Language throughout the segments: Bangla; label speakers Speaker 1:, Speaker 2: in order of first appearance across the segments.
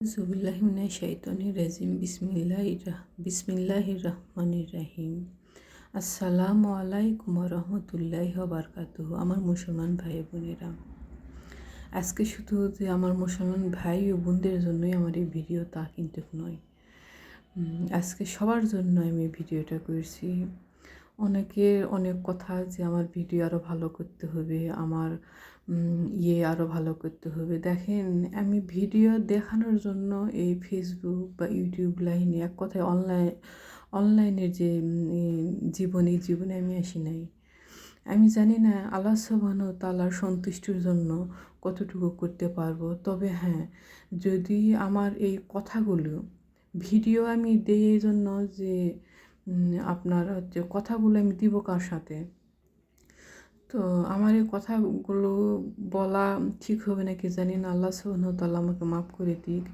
Speaker 1: জুবিল্লাহিমিনা শৈতনি রাজিম। বিসমিল্লাহ বিসমিল্লাহ রহমানির রাহিম। আসসালামু আলাইকুম রহমতুল্লাহ বারকাতু আমার মুসলমান ভাই বোনেরা। আজকে শুধু যে আমার মুসলমান ভাই ও বোনদের জন্যই আমার এই ভিডিও তা কিন্তু নয়। আজকে সবার জন্য আমি ভিডিওটা করছি। অনেকের অনেক কথা যে আমার ভিডিও আরও ভালো করতে হবে, আমার ইয়ে আরও ভালো করতে হবে। দেখেন, আমি ভিডিও দেখানোর জন্য এই ফেসবুক বা ইউটিউব লাইনে এক কথায় অনলাইন অনলাইনের যে জীবন, এই জীবনে আমি আসি নাই। আমি জানি না আল্লাহ সবানো তালার সন্তুষ্টির জন্য কতটুকু করতে পারব। তবে হ্যাঁ যদি আমার এই কথাগুলো, ভিডিও আমি দিই এই জন্য যে আপনার হচ্ছে কথাগুলো আমি দিব কার সাথে? তো আমার এই কথাগুলো বলা ঠিক হবে নাকি জানি না। আল্লাহ তাল্লাহ আমাকে মাফ করে দিক।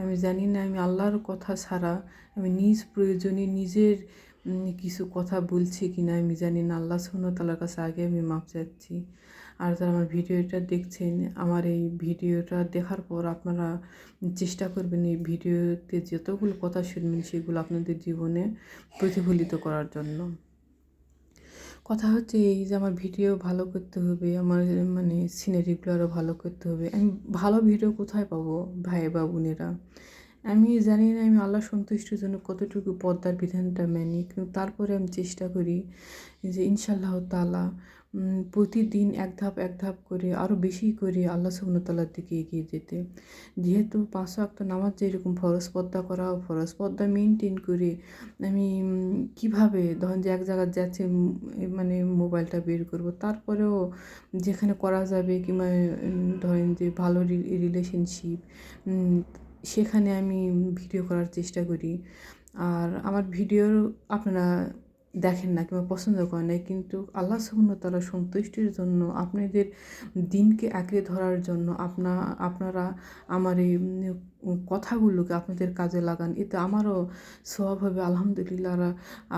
Speaker 1: আমি জানি না, আমি আল্লাহর কথা ছাড়া আমি নিজ প্রয়োজনে নিজের কিছু কথা বলছি কি না আমি জানি না। আল্লাহ তাল্লার কাছে আগে আমি মাপ চাচ্ছি। আর যারা আমার ভিডিওটা দেখছেন, আমার এই ভিডিওটা দেখার পর আপনারা চেষ্টা করবেন এই ভিডিওতে যতগুলো কথা শুনবেন, সেগুলো আপনাদের জীবনে প্রতিফলিত করার জন্য। কথা হচ্ছে এই যে আমার ভিডিও ভালো করতে হবে, আমার মানে সিনারিগুলো আরও ভালো করতে হবে। আমি ভালো ভিডিও কোথায় পাবো ভাই বা বোনেরা? আমি জানি না আমি আল্লাহ সন্তুষ্টির জন্য কতটুকু পদ্মার বিধানটা মানি, কিন্তু তারপরে আমি চেষ্টা করি যে ইনশাল্লাহ তালা প্রতিদিন এক ধাপ এক ধাপ করে আরও বেশি করে আল্লাহ সুবনতাল্লার দিকে এগিয়ে যেতে। যেহেতু পাঁচশো একটা নামাজ যেরকম ফরজ পদ্মা করা ফরজ পদ্মা মেনটেন করে আমি কীভাবে ধরেন যে এক জায়গায় যাচ্ছে মানে মোবাইলটা বের করব, তারপরেও যেখানে করা যাবে কিংবা ধরেন যে ভালো রিলেশনশিপ সেখানে আমি ভিডিও করার চেষ্টা করি। আর আমার ভিডিওর আপনারা দেখেন না কিংবা পছন্দ করেন না, কিন্তু আল্লাহ সুবনতালা সন্তুষ্টির জন্য, আপনাদের দিনকে আঁকড়ে ধরার জন্য আপনা, আপনারা আমার এই কথাগুলোকে আপনাদের কাজে লাগান। এতে আমারও স্বভাব হবে আলহামদুলিল্লাহ।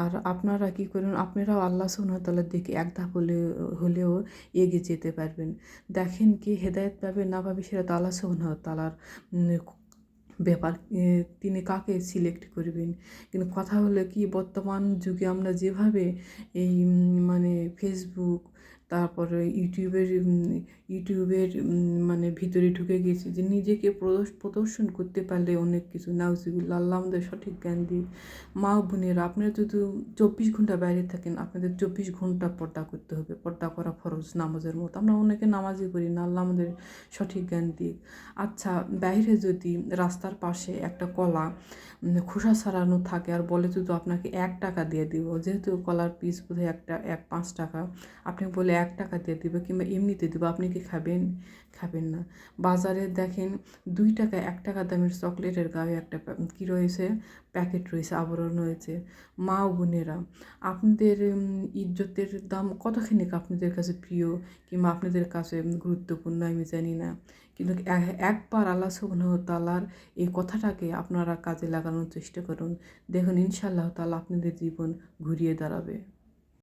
Speaker 1: আর আপনারা কী করেন, আপনারাও আল্লাহ সুবনতালার দিকে এক ধাপ হলে, হলেও এগিয়ে যেতে পারবেন। দেখেন কি, হেদায়ত পাবে না পাবে সেটা তো আল্লাহ সুবনতালার ব্যাপার তিনি কাকে সিলেক্ট করবেন? কিন্তু কথা হলো কি, বর্তমান যুগে আমরা যেভাবে এই মানে ফেসবুক তারপরে ইউটিউবের ইউটিউবের মানে ভিতরে ঢুকে গিয়েছি যে নিজেকে প্রদর্শন করতে পারলে অনেক কিছু। নাউজিবুল্লা আল্লাহ আমাদের সঠিক জ্ঞান দিই মা বোনেরা, আপনারা যদি চব্বিশ ঘণ্টা বাইরে থাকেন, আপনাদের চব্বিশ ঘণ্টা পর্দা করতে হবে। পর্দা করা ফরজ নামাজের মতো। আমরা অনেকে নামাজই করি না আল্লাহ আমাদের সঠিক জ্ঞান দিক আচ্ছা বাইরে যদি রাস্তার পাশে একটা কলা খোসা ছাড়ানো থাকে আর বলে যদি আপনাকে এক টাকা দিয়ে দিব। যেহেতু কলার পিস বোধহয় একটা, এক, পাঁচ টাকা। আপনি বলে এক টাকা দিয়ে দিবে কিংবা এমনিতে দেবো, আপনি কি খাবেন? খাবেন না। বাজারে দেখেন, দুই টাকা, এক টাকা দামের চকলেটের গায়ে একটা কী রয়েছে? প্যাকেট রয়েছে, আবরণ রয়েছে। মা বোনেরা, আপনাদের ইজ্জতের দাম কতখানি আপনাদের কাছে প্রিয় কিংবা আপনাদের কাছে গুরুত্বপূর্ণ আমি জানি না। কিন্তু একবার আল্লাহ সুবহানাহু তালার এই কথাটাকে আপনারা কাজে লাগানোর চেষ্টা করুন। দেখুন, ইনশাআল্লাহ তালা আপনাদের জীবন ঘুরিয়ে দাঁড়াবে।